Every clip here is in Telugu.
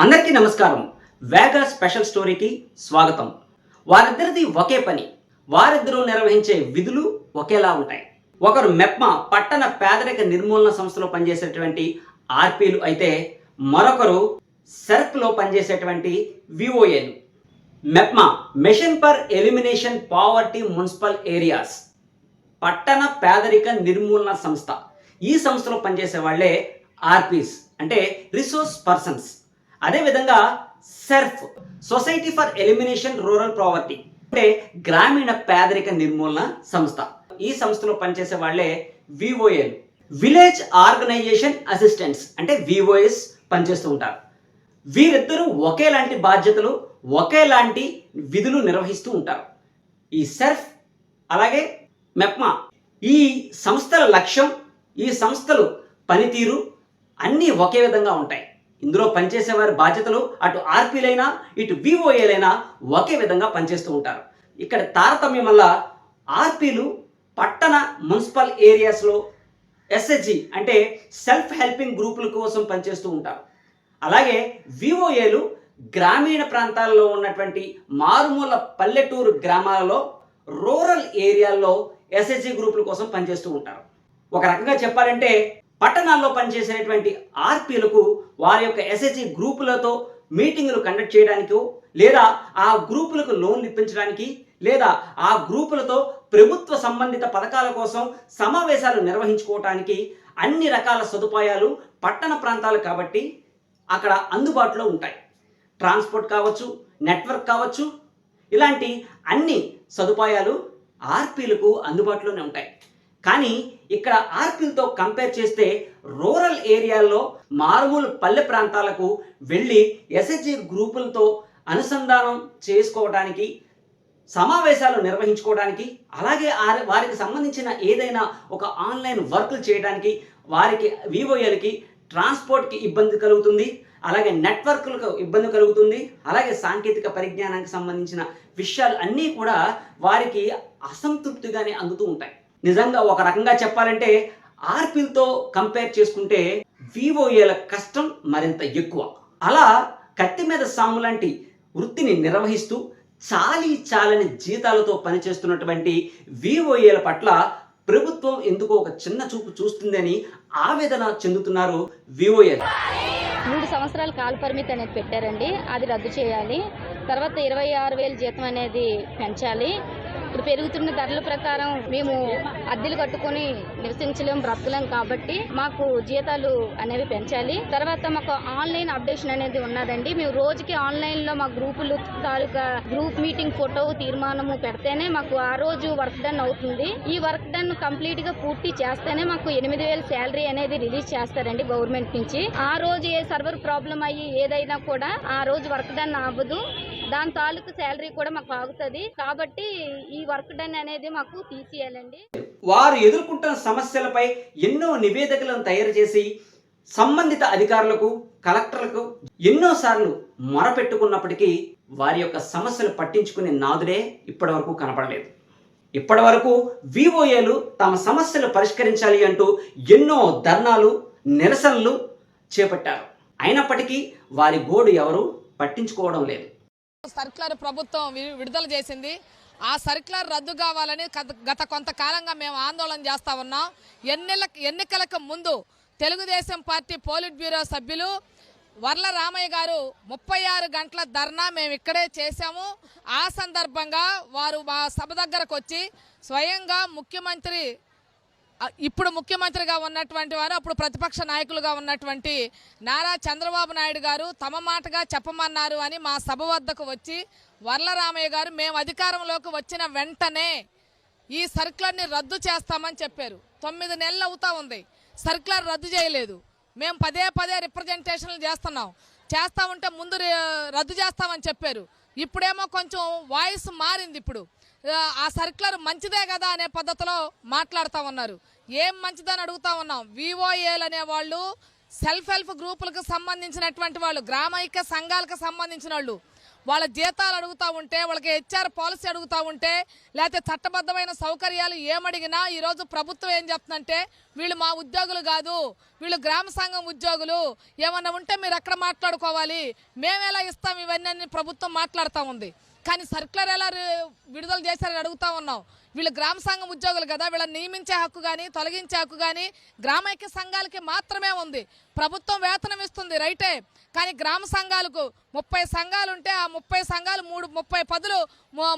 అందరికీ నమస్కారం. వేగా స్పెషల్ స్టోరీకి స్వాగతం. వారిద్దరిది ఒకే పని. వారిద్దరూ నిర్వహించే విధులు ఒకేలా ఉంటాయి. ఒకరు మెప్మ పట్టణ పేదరిక నిర్మూలన సంస్థలో పనిచేసేటువంటి ఆర్పీలు అయితే మరొకరు సెర్క్లో పనిచేసేటువంటి విఓఏలు. MEPMA mission for elimination poverty municipal areas. పట్టణ పేదరిక నిర్మూలన సంస్థ. ఈ సంస్థలో పనిచేసే వాళ్ళే ఆర్పీస్ అంటే రిసోర్స్ పర్సన్స్. అదేవిధంగా SERP society for elimination rural poverty అంటే గ్రామీణ పేదరిక నిర్మూలన సంస్థ. ఈ సంస్థలో పనిచేసే వాళ్ళే విఓఎల్ విలేజ్ ఆర్గనైజేషన్ అసిస్టెంట్స్ అంటే విఓఎస్ పనిచేస్తూ ఉంటారు. వీరిద్దరూ ఒకేలాంటి బాధ్యతలు ఒకేలాంటి విధులు నిర్వహిస్తూ ఉంటారు. ఈ సెర్ఫ్ అలాగే మెప్మా. ఈ సంస్థల లక్ష్యం ఈ సంస్థలు పనితీరు అన్నీ ఒకే విధంగా ఉంటాయి. ఇందులో పనిచేసే వారి బాధ్యతలు అటు ఆర్పీలైనా ఇటు విఓఏలైనా ఒకే విధంగా పనిచేస్తూ ఉంటారు. ఇక్కడ తారతమ్యం వల్ల ఆర్పీలు పట్టణ మున్సిపల్ ఏరియాస్లో ఎస్హెచ్జి అంటే సెల్ఫ్ హెల్పింగ్ గ్రూపుల కోసం పనిచేస్తూ ఉంటారు. అలాగే విఓఏలు గ్రామీణ ప్రాంతాల్లో ఉన్నటువంటి మారుమూల పల్లెటూరు గ్రామాలలో రూరల్ ఏరియాల్లో ఎస్హెచ్జి గ్రూపుల కోసం పనిచేస్తూ ఉంటారు. ఒక రకంగా చెప్పాలంటే పట్టణాల్లో పనిచేసేటువంటి ఆర్పీలకు వారి యొక్క ఎస్ఎస్సి గ్రూపులతో మీటింగులు కండక్ట్ చేయడానికో లేదా ఆ గ్రూపులకు లోన్లు ఇప్పించడానికి లేదా ఆ గ్రూపులతో ప్రభుత్వ సంబంధిత పథకాల కోసం సమావేశాలు నిర్వహించుకోవటానికి అన్ని రకాల సదుపాయాలు పట్టణ ప్రాంతాలు కాబట్టి అక్కడ అందుబాటులో ఉంటాయి. ట్రాన్స్పోర్ట్ కావచ్చు నెట్వర్క్ కావచ్చు ఇలాంటి అన్ని సదుపాయాలు ఆర్పీలకు అందుబాటులోనే ఉంటాయి. కానీ ఇక్కడ ఆర్పీలతో కంపేర్ చేస్తే రూరల్ ఏరియాల్లో మారుమూలు పల్లె ప్రాంతాలకు వెళ్ళి ఎస్హెచ్జి గ్రూపులతో అనుసంధానం చేసుకోవడానికి సమావేశాలు నిర్వహించుకోవడానికి అలాగే వారికి సంబంధించిన ఏదైనా ఒక ఆన్లైన్ వర్కులు చేయడానికి వారికి వివోఎల్కి ట్రాన్స్పోర్ట్కి ఇబ్బంది కలుగుతుంది అలాగే నెట్వర్క్లకు ఇబ్బంది కలుగుతుంది అలాగే సాంకేతిక పరిజ్ఞానానికి సంబంధించిన విషయాలు అన్నీ కూడా వారికి అసంతృప్తిగానే అందుతూ ఉంటాయి. నిజంగా ఒక రకంగా చెప్పాలంటే ఆర్పిల్తో కంపేర్ చేసుకుంటే వివోఏల కష్టం మరింత ఎక్కువ. అలా కత్తి మీద సాము లాంటి వృత్తిని నిర్వహిస్తూ చాలి చాలని జీతాలతో పనిచేస్తున్నటువంటి వివోఏల పట్ల ప్రభుత్వం ఎందుకో ఒక చిన్న చూపు చూస్తుందని ఆవేదన చెందుతున్నారు వివోఏ మూడు సంవత్సరాల కాల పరిమితి అనేది పెట్టారండి. అది రద్దు చేయాలి. తర్వాత ఇరవై ఆరు వేలు జీతం అనేది పెంచాలి. ఇప్పుడు పెరుగుతున్న ధరల ప్రకారం మేము అద్దెలు కట్టుకొని నివసించలేం బ్రతకలేం కాబట్టి మాకు జీతాలు అనేవి పెంచాలి. తర్వాత మాకు ఆన్లైన్ అప్డేషన్ అనేది ఉన్నదండి. మేము రోజుకి ఆన్లైన్లో మా గ్రూపులు తాలూకా గ్రూప్ మీటింగ్ ఫోటో తీర్మానము పెడితేనే మాకు ఆ రోజు వర్క్ డన్ అవుతుంది. ఈ వర్క్ డన్ కంప్లీట్గా పూర్తి చేస్తేనే మాకు ఎనిమిది వేల శాలరీ అనేది రిలీజ్ చేస్తారండి గవర్నమెంట్ నుంచి. ఆ రోజు ఏ సర్వర్ ప్రాబ్లం అయ్యి ఏదైనా కూడా ఆ రోజు వర్క్ డన్ అవ్వదు. దాని తాలూకు శాలరీ కూడా మాకు ఆగుతుంది. కాబట్టి ఈ వర్క్ డన్ అనేది మాకు తీసేయాలండి. వారు ఎదుర్కొంటున్న సమస్యలపై ఎన్నో నివేదికలను తయారు చేసి సంబంధిత అధికారులకు కలెక్టర్లకు ఎన్నోసార్లు మొరపెట్టుకున్నప్పటికీ వారి యొక్క సమస్యలు పట్టించుకునే నాదుడే ఇప్పటివరకు కనపడలేదు. ఇప్పటివరకు విఓఏలు తమ సమస్యలు పరిష్కరించాలి అంటూ ఎన్నో ధర్నాలు నిరసనలు చేపట్టారు. అయినప్పటికీ వారి గోడు ఎవరు పట్టించుకోవడం లేదు. సర్క్యులర్ ప్రభుత్వం విడుదల చేసింది. ఆ సర్క్యులర్ రద్దు కావాలని గత- కొంతకాలంగా మేము ఆందోళన చేస్తూ ఉన్నాం. ఎన్నిల ఎన్నికలకు ముందు తెలుగుదేశం పార్టీ పోలిట్ బ్యూరో సభ్యులు వర్ల రామయ్య గారు ముప్పై ఆరు గంటల ధర్నా మేము ఇక్కడే చేశాము. ఆ సందర్భంగా వారు మా సభ దగ్గరకు వచ్చి స్వయంగా ముఖ్యమంత్రి ఇప్పుడు ముఖ్యమంత్రిగా ఉన్నటువంటి వారు అప్పుడు ప్రతిపక్ష నాయకులుగా ఉన్నటువంటి నారా చంద్రబాబు నాయుడు గారు తమ మాటగా చెప్పమన్నారు అని మా సభ వద్దకు వచ్చి వర్లరామయ్య గారు మేము అధికారంలోకి వచ్చిన వెంటనే ఈ సర్క్యులర్ని రద్దు చేస్తామని చెప్పారు. తొమ్మిది నెలలు అవుతా ఉంది. సర్క్యులర్ రద్దు చేయలేదు. మేము పదే పదే రిప్రజెంటేషన్లు చేస్తున్నాం. చేస్తా ఉంటే ముందు రద్దు చేస్తామని చెప్పారు. ఇప్పుడేమో కొంచెం వాయిస్ మారింది ఇప్పుడు. ఆ, సర్క్యులర్ మంచిదే కదా అనే పద్ధతిలో మాట్లాడుతూ ఉన్నారు. ఏం మంచిదని అడుగుతా ఉన్నాం. విఓఏలు అనే వాళ్ళు సెల్ఫ్ హెల్ప్ గ్రూపులకు సంబంధించినటువంటి వాళ్ళు గ్రామైక్య సంఘాలకు సంబంధించిన వాళ్ళు వాళ్ళ జీతాలు అడుగుతూ ఉంటే వాళ్ళకి హెచ్ఆర్ పాలసీ అడుగుతూ ఉంటే లేకపోతే చట్టబద్ధమైన సౌకర్యాలు ఏమడిగినా ఈరోజు ప్రభుత్వం ఏం చెప్తుందంటే వీళ్ళు మా ఉద్యోగులు కాదు వీళ్ళు గ్రామ సంఘం ఉద్యోగులు ఏమన్నా ఉంటే మీరు ఎక్కడ మాట్లాడుకోవాలి. మేము ఎలా ఇస్తాం? ఇవన్నీ ప్రభుత్వం మాట్లాడుతూ ఉంది. కానీ సర్కులర్ ఎలా విడుదల చేశారని అడుగుతా ఉన్నాం. వీళ్ళు గ్రామ సంఘం ఉద్యోగులు కదా వీళ్ళని నియమించే హక్కు కానీ తొలగించే హక్కు కానీ గ్రామైక్య సంఘాలకి మాత్రమే ఉంది. ప్రభుత్వం వేతనం ఇస్తుంది రైటే కానీ గ్రామ సంఘాలకు ముప్పై సంఘాలు ఉంటే ఆ ముప్పై సంఘాలు మూడు ముప్పై పదులు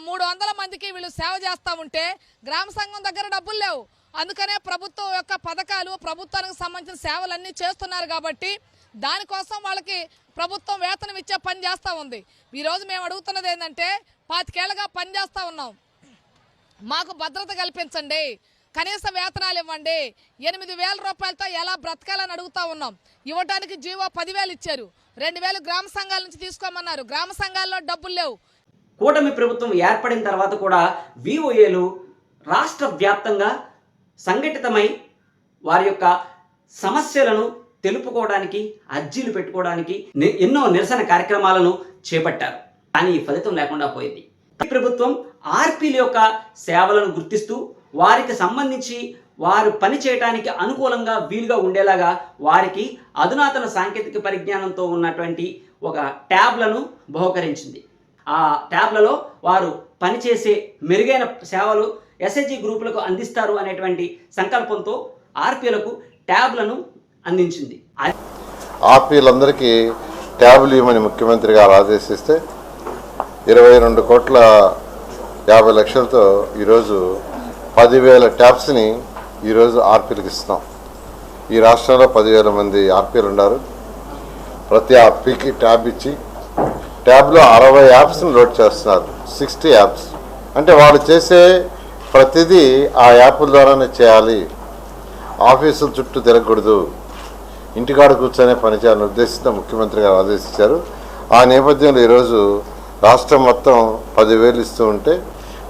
మూడు వందల మందికి వీళ్ళు సేవ చేస్తూ ఉంటే గ్రామ సంఘం దగ్గర డబ్బులు లేవు. అందుకనే ప్రభుత్వం యొక్క పథకాలు ప్రభుత్వానికి సంబంధించిన సేవలన్నీ చేస్తున్నారు కాబట్టి దానికోసం వాళ్ళకి ప్రభుత్వం వేతనం ఇచ్చే పని చేస్తూ ఉంది. ఈరోజు మేము అడుగుతున్నది ఏంటంటే పాతికేళ్ళుగా పని చేస్తూ ఉన్నాం. మాకు భద్రత కల్పించండి. కనీస వేతనాలు ఇవ్వండి. ఎనిమిది వేల రూపాయలతో ఎలా బ్రతకాలని అడుగుతా ఉన్నాం. ఇవ్వడానికి జీవో పదివేలు ఇచ్చారు. రెండు వేలు గ్రామ సంఘాల నుంచి తీసుకోమన్నారు. గ్రామ సంఘాల్లో డబ్బులు లేవు. కూటమి ప్రభుత్వం ఏర్పడిన తర్వాత కూడా విఓఏలు రాష్ట్ర వ్యాప్తంగా సంఘటితమై వారి యొక్క సమస్యలను తెలుపుకోవడానికి అర్జీలు పెట్టుకోవడానికి ఎన్నో నిరసన కార్యక్రమాలను చేపట్టారు. కానీ ఈ ఫలితం లేకుండా పోయింది. ఈ ప్రభుత్వం ఆర్పీల యొక్క సేవలను గుర్తిస్తూ వారికి సంబంధించి వారు పని చేయడానికి అనుకూలంగా వీలుగా ఉండేలాగా వారికి అధునాతన సాంకేతిక పరిజ్ఞానంతో ఉన్నటువంటి ఒక ట్యాబ్లను బహుకరించింది. ఆ ట్యాబ్లలో వారు పనిచేసే మెరుగైన సేవలు ఎస్హెచ్జి గ్రూపులకు అందిస్తారు అనేటువంటి సంకల్పంతో ఆర్పీలకు ట్యాబ్లను అందించింది. ఆర్పీలందరికీ ట్యాబ్లు ఇవ్వమని ముఖ్యమంత్రి గారు ఆదేశిస్తే ఇరవై రెండు కోట్ల యాభై లక్షలతో ఈరోజు పదివేల ట్యాబ్స్ని ఈరోజు ఆర్పీలకు ఇస్తున్నాం. ఈ రాష్ట్రంలో పదివేల మంది ఆర్పీలు ఉన్నారు ప్రతి ఆర్పీకి ట్యాబ్ ఇచ్చి ట్యాబ్లో అరవై యాప్స్ని లోడ్ చేస్తున్నారు. Sixty apps. అంటే వాళ్ళు చేసే ప్రతిదీ ఆ యాప్ల ద్వారానే చేయాలి. ఆఫీసుల చుట్టూ తిరగకూడదు. ఇంటికాడ కూర్చొనే పనిచేయాలని ఉద్దేశంతో ముఖ్యమంత్రి గారు ఆదేశించారు. ఆ నేపథ్యంలో ఈరోజు రాష్ట్రం మొత్తం పదివేలు ఇస్తూ ఉంటే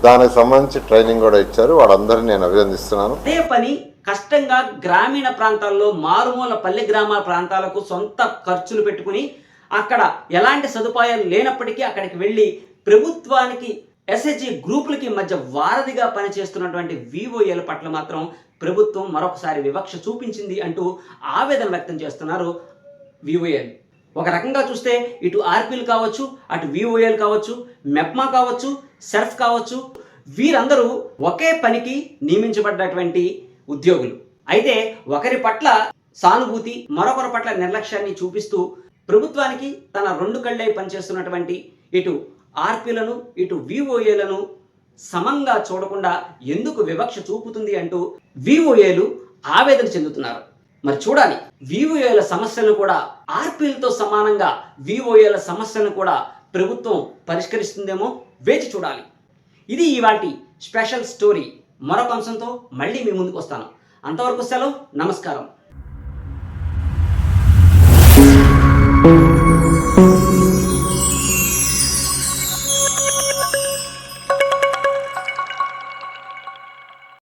దానికి సంబంధించి ట్రైనింగ్ కూడా ఇచ్చారు. వాళ్ళందరినీ నేను అభినందిస్తున్నాను. అదే పని కష్టంగా గ్రామీణ ప్రాంతాల్లో మారుమూల పల్లె గ్రామాల ప్రాంతాలకు సొంత ఖర్చులు పెట్టుకుని అక్కడ ఎలాంటి సదుపాయాలు లేనప్పటికీ అక్కడికి వెళ్ళి ప్రభుత్వానికి ఎస్హెచ్జి గ్రూపులకి మధ్య వారధిగా పనిచేస్తున్నటువంటి వివోఏల పట్ల మాత్రం ప్రభుత్వం మరొకసారి వివక్ష చూపించింది అంటూ ఆవేదన వ్యక్తం చేస్తున్నారు వివోఏలు ఒక రకంగా చూస్తే ఇటు ఆర్పీలు కావచ్చు అటు విఓఏలు కావచ్చు మెప్మా కావచ్చు సెర్ఫ్ కావచ్చు వీరందరూ ఒకే పనికి నియమించబడ్డటువంటి ఉద్యోగులు. అయితే ఒకరి పట్ల సానుభూతి మరొకరి పట్ల నిర్లక్ష్యాన్ని చూపిస్తూ ప్రభుత్వానికి తన రెండు కళ్ళై పనిచేస్తున్నటువంటి ఇటు ఆర్పీలను ఇటు విఓఏలను సమంగా చూడకుండా ఎందుకు వివక్ష చూపుతుంది అంటూ విఓఏలు ఆవేదన చెందుతున్నారు. మరి చూడాలి వివోఏల సమస్యలను కూడా ఆర్పీలతో సమానంగా వివోఏల సమస్యలను కూడా ప్రభుత్వం పరిష్కరిస్తుందేమో వేచి చూడాలి. ఇది ఇవాటి స్పెషల్ స్టోరీ. మరొక అంశంతో మళ్ళీ మీ ముందుకు వస్తాను. అంతవరకు సెలవు నమస్కారం.